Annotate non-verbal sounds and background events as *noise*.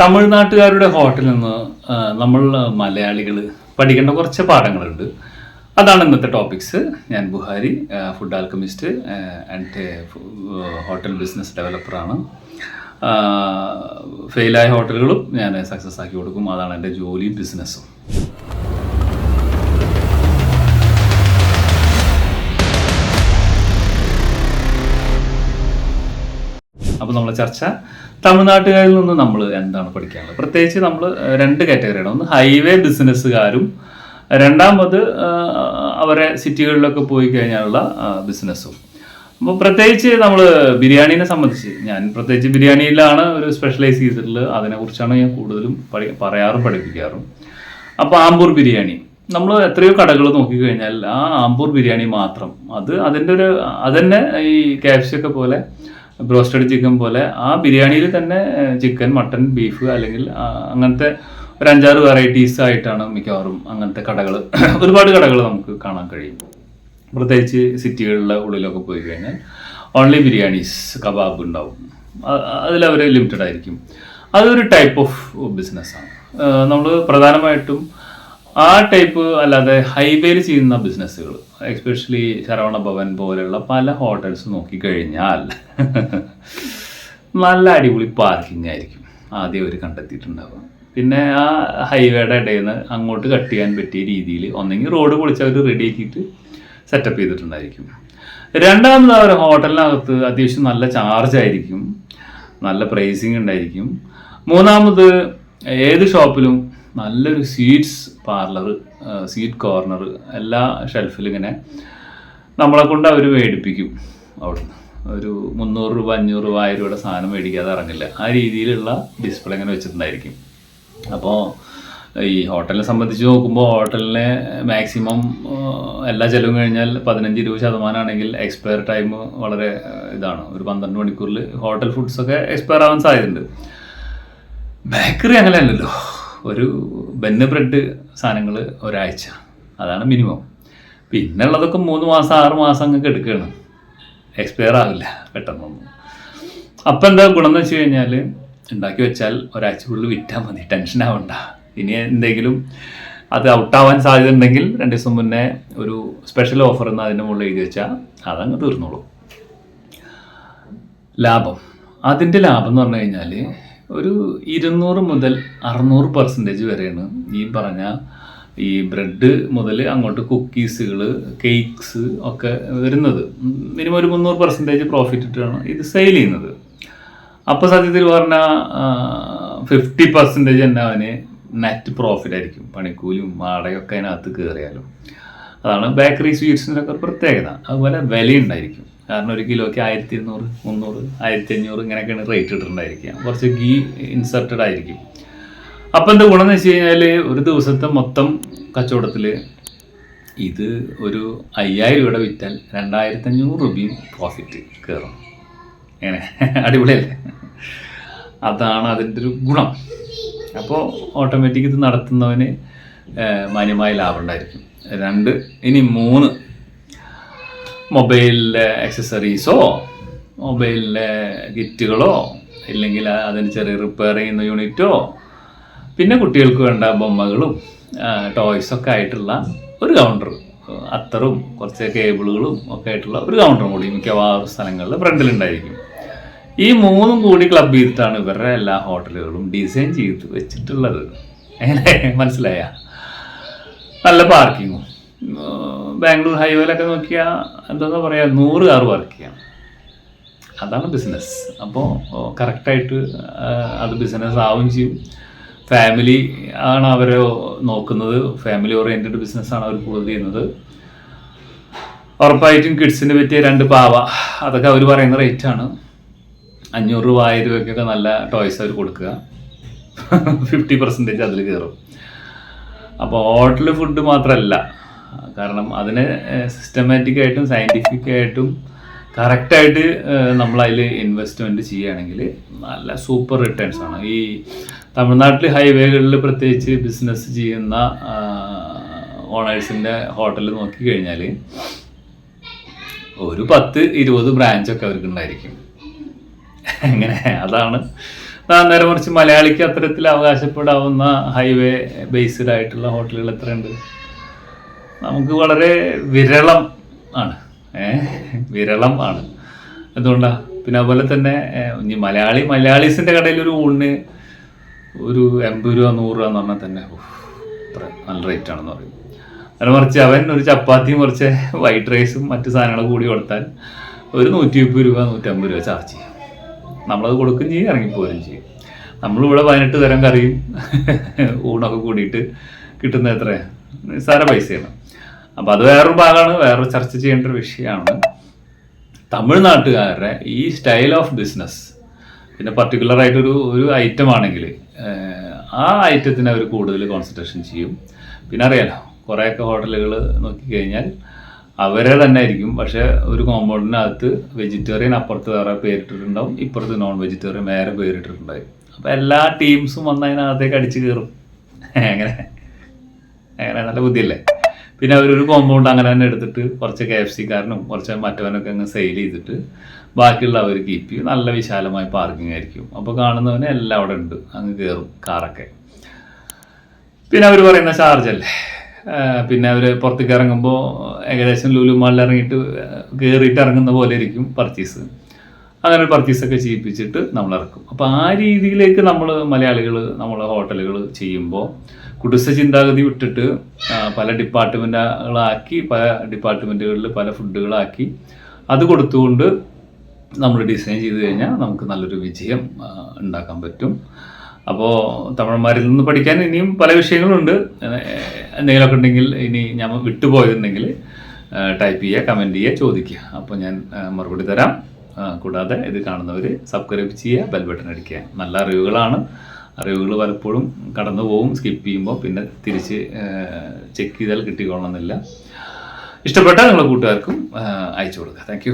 തമിഴ്നാട്ടുകാരുടെ ഹോട്ടലിൽ നിന്ന് നമ്മൾ മലയാളികൾ പഠിക്കേണ്ട കുറച്ച് പാഠങ്ങളുണ്ട്. അതാണ് ഇന്നത്തെ ടോപ്പിക്സ് ഞാൻ Buhari food alchemist and hotel business ഡെവലപ്പറാണ് ഫെയിലായ ഹോട്ടലുകളും ഞാൻ സക്സസ് ആക്കി കൊടുക്കും. അതാണ് എന്റെ ജോലിയും ബിസിനസ്സും അപ്പോൾ നമ്മളെ ചർച്ച. തമിഴ്നാട്ടുകാരിൽ നിന്ന് നമ്മൾ എന്താണ് പഠിക്കാനുള്ളത്? പ്രത്യേകിച്ച് നമ്മൾ രണ്ട് കാറ്റഗറിയാണ് ഒന്ന് ഹൈവേ ബിസിനസ്സുകാരും രണ്ടാമത് അവരെ സിറ്റികളിലൊക്കെ പോയി കഴിഞ്ഞാലുള്ള ബിസിനസ്സും അപ്പോൾ പ്രത്യേകിച്ച് നമ്മൾ ബിരിയാണീനെ സംബന്ധിച്ച് ഞാൻ പ്രത്യേകിച്ച് ബിരിയാണിയിലാണ് ഒരു സ്പെഷ്യലൈസ് ചെയ്തിട്ടുള്ളത്. അതിനെക്കുറിച്ചാണ് ഞാൻ കൂടുതലും പറയാറും പഠിപ്പിക്കാറും. അപ്പോൾ ആമ്പൂർ ബിരിയാണി. നമ്മൾ എത്രയോ കടകൾ നോക്കിക്കഴിഞ്ഞാൽ ആ ആമ്പൂർ ബിരിയാണി മാത്രം. അത് അതിന്റെ ഒരു അതന്നെ ഈ KFC പോലെ ബ്രോസ്റ്റഡ് ചിക്കൻ പോലെ ആ ബിരിയാണിയിൽ തന്നെ ചിക്കൻ മട്ടൺ ബീഫ് അല്ലെങ്കിൽ അങ്ങനത്തെ ഒരു അഞ്ചാറ് വെറൈറ്റീസ് ആയിട്ടാണ് മിക്കവാറും അങ്ങനത്തെ കടകൾ *coughs* ഒരുപാട് കടകൾ നമുക്ക് കാണാൻ കഴിയും. പ്രത്യേകിച്ച് സിറ്റികളിലെ ഉള്ളിലൊക്കെ പോയി കഴിഞ്ഞാൽ ഓൺലി ബിരിയാണീസ് കബാബ് ഉണ്ടാവും. അതിലവർ ലിമിറ്റഡ് ആയിരിക്കും. അതൊരു ടൈപ്പ് ഓഫ് ബിസിനസ്സാണ് നമ്മൾ പ്രധാനമായിട്ടും ആ ടൈപ്പ് അല്ലാതെ ഹൈവേയിൽ ചെയ്യുന്ന ബിസിനസ്സുകൾ എസ്പെഷ്യലി ശരവണ ഭവൻ പോലെയുള്ള പല ഹോട്ടൽസ് നോക്കിക്കഴിഞ്ഞാൽ നല്ല അടിപൊളി പാർക്കിംഗ് ആയിരിക്കും. ആദ്യം അവർ കണ്ടെത്തിയിട്ടുണ്ടാവുക. പിന്നെ ആ ഹൈവേയുടെ ഇടയിൽ നിന്ന് അങ്ങോട്ട് കട്ട് ചെയ്യാൻ പറ്റിയ രീതിയിൽ ഒന്നെങ്കിൽ റോഡ് പൊളിച്ച് അവർ റെഡി ആക്കിയിട്ട് സെറ്റപ്പ് ചെയ്തിട്ടുണ്ടായിരിക്കും. രണ്ടാമത് അവർ ഹോട്ടലിനകത്ത് അത്യാവശ്യം നല്ല ചാർജ് ആയിരിക്കും. നല്ല പ്രൈസിങ് ഉണ്ടായിരിക്കും. മൂന്നാമത് ഏത് ഷോപ്പിലും നല്ലൊരു സ്വീറ്റ്സ് പാർലർ സ്വീറ്റ് കോർണർ എല്ലാ ഷെൽഫിലും ഇങ്ങനെ നമ്മളെ കൊണ്ട് അവർ മേടിപ്പിക്കും അവിടുന്ന്. ഒരു മുന്നൂറ് രൂപ അഞ്ഞൂറ് രൂപ ആയിരം രൂപയുടെ സാധനം മേടിക്കാതെ ഇറങ്ങില്ല. ആ രീതിയിലുള്ള ഡിസ്പ്ലേ ഇങ്ങനെ വെച്ചിട്ടുണ്ടായിരിക്കും. അപ്പോൾ ഈ ഹോട്ടലിനെ സംബന്ധിച്ച് നോക്കുമ്പോൾ ഹോട്ടലിനെ മാക്സിമം എല്ലാ ചിലവും കഴിഞ്ഞാൽ പതിനഞ്ച് ഇരുപത് ശതമാനമാണെങ്കിൽ എക്സ്പയർ ടൈം വളരെ ഇതാണ്. ഒരു പന്ത്രണ്ട് മണിക്കൂറിൽ ഹോട്ടൽ ഫുഡ്സൊക്കെ എക്സ്പയർ ആവാൻ സാധ്യതയുണ്ട്. ബേക്കറി അങ്ങനെയല്ലല്ലോ. ഒരു ബെന്ന് ബ്രെഡ് സാധനങ്ങൾ ഒരാഴ്ച. അതാണ് മിനിമം. പിന്നെ ഉള്ളതൊക്കെ മൂന്ന് മാസം ആറ് മാസം അങ്ങ് എടുക്കുകയാണ് എക്സ്പയർ ആവില്ല പെട്ടെന്നൊന്നും. അപ്പം എന്താ ഗുണം എന്ന് വെച്ച് കഴിഞ്ഞാൽ ഉണ്ടാക്കി വെച്ചാൽ ഒരാഴ്ചക്കുള്ളിൽ വിറ്റാൽ മതി ടെൻഷൻ ആവണ്ട. ഇനി എന്തെങ്കിലും അത് ഔട്ടാവാൻ സാധ്യത ഉണ്ടെങ്കിൽ രണ്ട് ദിവസം മുന്നേ ഒരു സ്പെഷ്യൽ ഓഫർ എന്ന് അതിന്റെ മുകളിൽ എഴുതി വെച്ചാൽ അതങ്ങ് തീർന്നോളൂ. ലാഭം. അതിന്റെ ലാഭം എന്ന് പറഞ്ഞു കഴിഞ്ഞാൽ ഒരു ഇരുന്നൂറ് മുതൽ അറുന്നൂറ് പെർസെന്റേജ് വരെയാണ്. ഈ പറഞ്ഞ ഈ ബ്രെഡ് മുതൽ അങ്ങോട്ട് കുക്കീസുകൾ കേക്ക്സ് ഒക്കെ വരുന്നത്. മിനിമം ഒരു മുന്നൂറ് പെർസെന്റേജ് പ്രോഫിറ്റ് ഇട്ടാണ് ഇത് സെയിൽ ചെയ്യുന്നത്. അപ്പോൾ സത്യത്തിൽ പറഞ്ഞാൽ ഫിഫ്റ്റി പെർസെന്റേജ് തന്നെ അവന് നെറ്റ് പ്രോഫിറ്റ് ആയിരിക്കും. പണിക്കൂലിയും വാടകയൊക്കെ അതിനകത്ത് കയറിയാലും അതാണ് ബേക്കറി സ്വീറ്റ്സിനൊക്കെ ഒരു പ്രത്യേകത. അതുപോലെ വിലയുണ്ടായിരിക്കും. കാരണം ഒരു കിലോയ്ക്ക് ആയിരത്തി ഇരുന്നൂറ് മുന്നൂറ് ആയിരത്തി അഞ്ഞൂറ് ഇങ്ങനെയൊക്കെയാണ് റേറ്റ് ഇട്ടിട്ടുണ്ടായിരിക്കുക. കുറച്ച് ഗീ ഇൻസർട്ടഡ് ആയിരിക്കും. അപ്പം എന്താ ഗുണം എന്ന് വെച്ച് കഴിഞ്ഞാൽ ഒരു ദിവസത്തെ മൊത്തം കച്ചവടത്തിൽ ഇത് ഒരു അയ്യായിരം രൂപയുടെ വിറ്റാൽ രണ്ടായിരത്തി അഞ്ഞൂറ് രൂപയും പ്രോഫിറ്റ് കയറും അങ്ങനെ അടിപൊളിയല്ലേ? അതാണ് അതിന്റെ ഒരു ഗുണം. അപ്പോൾ ഓട്ടോമാറ്റിക് ഇത് നടത്തുന്നവന് മാന്യമായ ലാഭം ഉണ്ടായിരിക്കും. രണ്ട് ഇനി മൂന്ന് മൊബൈലിലെ ആക്സസറീസോ മൊബൈൽ കിറ്റുകളോ ഇല്ലെങ്കിൽ അതിന് ചെറിയ റിപ്പയർ ചെയ്യുന്ന യൂണിറ്റോ പിന്നെ കുട്ടികൾക്ക് വേണ്ട ബൊമ്മകളും ടോയ്സൊക്കെ ആയിട്ടുള്ള ഒരു കൗണ്ടർ അത്തറും കുറച്ച് കേബിളുകളും ഒക്കെ ആയിട്ടുള്ള ഒരു കൗണ്ടറും കൂടി മിക്കവാറും സ്ഥലങ്ങളിൽ ഫ്രണ്ടിലുണ്ടായിരിക്കും ഈ മൂന്നും കൂടി ക്ലബ് ചെയ്തിട്ടാണ് ഇവരുടെ എല്ലാ ഹോട്ടലുകളും ഡിസൈൻ ചെയ്ത് വെച്ചിട്ടുള്ളത്. എങ്ങനെ മനസ്സിലായ? നല്ല പാർക്കിങ്ങും ബാംഗ്ലൂർ ഹൈവേയിലൊക്കെ നോക്കിയാൽ എന്താ പറയുക നൂറ് കാർ വർക്ക് ചെയ്യാം അതാണ് ബിസിനസ് അപ്പോൾ കറക്റ്റായിട്ട് അത് ബിസിനസ് ആവുകയും ചെയ്യും. ഫാമിലി ആണ് അവർ നോക്കുന്നത്. ഫാമിലി ഓറിയന്റഡ് ബിസിനസ്സാണ് അവർ കൂടുതൽ ചെയ്യുന്നത്. ഉറപ്പായിട്ടും കിഡ്സിന് പറ്റിയ രണ്ട് പാവ. അതൊക്കെ അവർ പറയുന്ന റേറ്റാണ് അഞ്ഞൂറ് രൂപ ആയിരം രൂപയ്ക്കൊക്കെ നല്ല ടോയ്സ് അവർ കൊടുക്കുക. ഫിഫ്റ്റി പെർസെന്റേജ് അതിൽ കയറും. അപ്പോൾ ഹോട്ടൽ ഫുഡ് മാത്രമല്ല കാരണം അതിനെ സിസ്റ്റമാറ്റിക് ആയിട്ടും സയന്റിഫിക് ആയിട്ടും കറക്റ്റായിട്ട് അതിൽ ഇൻവെസ്റ്റ്മെന്റ് ചെയ്യുകയാണെങ്കിൽ നല്ല സൂപ്പർ റിട്ടേൺസ് ആണ്. ഈ തമിഴ്നാട്ടിൽ ഹൈവേകളിൽ പ്രത്യേകിച്ച് ബിസിനസ് ചെയ്യുന്ന ഓണേഴ്സിന്റെ ഹോട്ടലിൽ നോക്കിക്കഴിഞ്ഞാൽ ഒരു പത്ത് ഇരുപത് ബ്രാഞ്ചൊക്കെ അവർക്ക് ഉണ്ടായിരിക്കും. അങ്ങനെ അതാണ്. നേരെ മറിച്ച് മലയാളിക്ക് അത്തരത്തിൽ അവകാശപ്പെടാവുന്ന ഹൈവേ ബേസ്ഡ് ആയിട്ടുള്ള ഹോട്ടലുകൾ എത്രയുണ്ട്? നമുക്ക് വളരെ വിരളം ആണ്. വിരളം ആണ്. എന്തുകൊണ്ടാ? പിന്നെ അതുപോലെ തന്നെ ഈ മലയാളി മലയാളീസിന്റെ കടയിൽ ഒരു ഊണിന് ഒരു എൺപത് രൂപ നൂറ് രൂപ എന്ന് പറഞ്ഞാൽ തന്നെ നല്ല റേറ്റ് ആണെന്ന് പറയും. അത് മറിച്ച് അവൻ ഒരു ചപ്പാത്തിയും കുറച്ച് വൈറ്റ് റൈസും മറ്റു സാധനങ്ങളും കൂടി കൊടുത്താൽ ഒരു നൂറ്റി മുപ്പത് രൂപ നൂറ്റമ്പത് രൂപ ചാർജ് ചെയ്യും. നമ്മളത് കൊടുക്കുകയും ചെയ്യും ഇറങ്ങിപ്പോവുകയും ചെയ്യും. നമ്മളിവിടെ പതിനെട്ട് തരം കറിയും ഊണൊക്കെ കൂടിയിട്ട് കിട്ടുന്ന എത്ര നിസ്സാര പൈസയാണ്. അപ്പം അത് വേറൊരു ഭാഗമാണ് വേറൊരു ചർച്ച ചെയ്യേണ്ട ഒരു വിഷയമാണ്. തമിഴ്നാട്ടുകാരുടെ ഈ സ്റ്റൈൽ ഓഫ് ബിസിനസ് പിന്നെ പർട്ടിക്കുലർ ആയിട്ടൊരു ഒരു ഐറ്റം ആണെങ്കിൽ ആ ഐറ്റത്തിന് അവർ കൂടുതൽ കോൺസെൻട്രേഷൻ ചെയ്യും. പിന്നെ അറിയാലോ കുറേയൊക്കെ ഹോട്ടലുകൾ നോക്കിക്കഴിഞ്ഞാൽ അവരെ തന്നെ ആയിരിക്കും. പക്ഷെ ഒരു കോമ്പൗണ്ടിനകത്ത് വെജിറ്റേറിയൻ അപ്പുറത്ത് വേറെ പേരിട്ടിട്ടുണ്ടാവും ഇപ്പുറത്ത് നോൺ വെജിറ്റേറിയൻ വേറെ പേരിട്ടിട്ടുണ്ടാവും അപ്പോൾ എല്ലാ ടീംസും വന്ന് അതിനകത്തേക്ക് അടിച്ചു കയറും *laughs* എങ്ങനെ? അങ്ങനെ നല്ല ബുദ്ധിയല്ലേ? പിന്നെ അവരൊരു കോമ്പൗണ്ട് അങ്ങനെ തന്നെ എടുത്തിട്ട് കുറച്ച് കെ എഫ് സിക്കാരനും കുറച്ച് മറ്റവനൊക്കെ അങ്ങ് സെയിൽ ചെയ്തിട്ട് ബാക്കിയുള്ള അവർ കീപ്പ് ചെയ്യും. നല്ല വിശാലമായ പാർക്കിംഗ് ആയിരിക്കും. അപ്പോൾ കാണുന്നവന് എല്ലാം അവിടെ ഉണ്ട്. അങ്ങ് കയറും കാറൊക്കെ പിന്നെ അവർ പറയുന്ന ചാർജ് അല്ലേ? പിന്നെ അവർ പുറത്തേക്ക് ഇറങ്ങുമ്പോൾ ഏകദേശം ലുലു മാളിൽ ഇറങ്ങിയിട്ട് കയറിയിട്ട് ഇറങ്ങുന്ന പോലെ ഇരിക്കും പർച്ചേസ് അങ്ങനെ ഒരു പർച്ചേസ് ഒക്കെ ചെയ്യിപ്പിച്ചിട്ട് നമ്മൾ ഇറക്കും. അപ്പോൾ ആ രീതിയിലേക്ക് നമ്മൾ മലയാളികൾ നമ്മൾ ഹോട്ടലുകൾ ചെയ്യുമ്പോൾ കുടുംബ ചിന്താഗതി വിട്ടിട്ട് പല ഡിപ്പാർട്ട്മെന്റുകളാക്കി പല ഡിപ്പാർട്ട്മെന്റുകളിൽ പല ഫുഡുകളാക്കി അത് കൊടുത്തുകൊണ്ട് നമ്മൾ ഡിസൈൻ ചെയ്ത് കഴിഞ്ഞാൽ നമുക്ക് നല്ലൊരു വിജയം ഉണ്ടാക്കാൻ പറ്റും. അപ്പോൾ തമിഴന്മാരിൽ നിന്ന് പഠിക്കാൻ ഇനിയും പല വിഷയങ്ങളുണ്ട്. എന്തെങ്കിലുമൊക്കെ ഉണ്ടെങ്കിൽ ഇനി ഞാൻ വിട്ടുപോയിട്ടുണ്ടെങ്കിൽ ടൈപ്പ് ചെയ്യുക കമന്റ് ചെയ്യുക ചോദിക്കുക. അപ്പോൾ ഞാൻ മറുപടി തരാം. കൂടാതെ ഇത് കാണുന്നവർ സബ്സ്ക്രൈബ് ചെയ്യുക ബെൽ ബട്ടൺ അടിക്കുക. നല്ല അറിവുകളാണ്. അറിവുകൾ പലപ്പോഴും കടന്നു പോകും സ്കിപ്പ് ചെയ്യുമ്പോൾ പിന്നെ തിരിച്ച് ചെക്ക് ചെയ്താൽ കിട്ടിക്കൊള്ളണമെന്നില്ല ഇഷ്ടപ്പെട്ടാൽ നിങ്ങളുടെ കൂട്ടുകാർക്കും അയച്ചു കൊടുക്കുക. താങ്ക്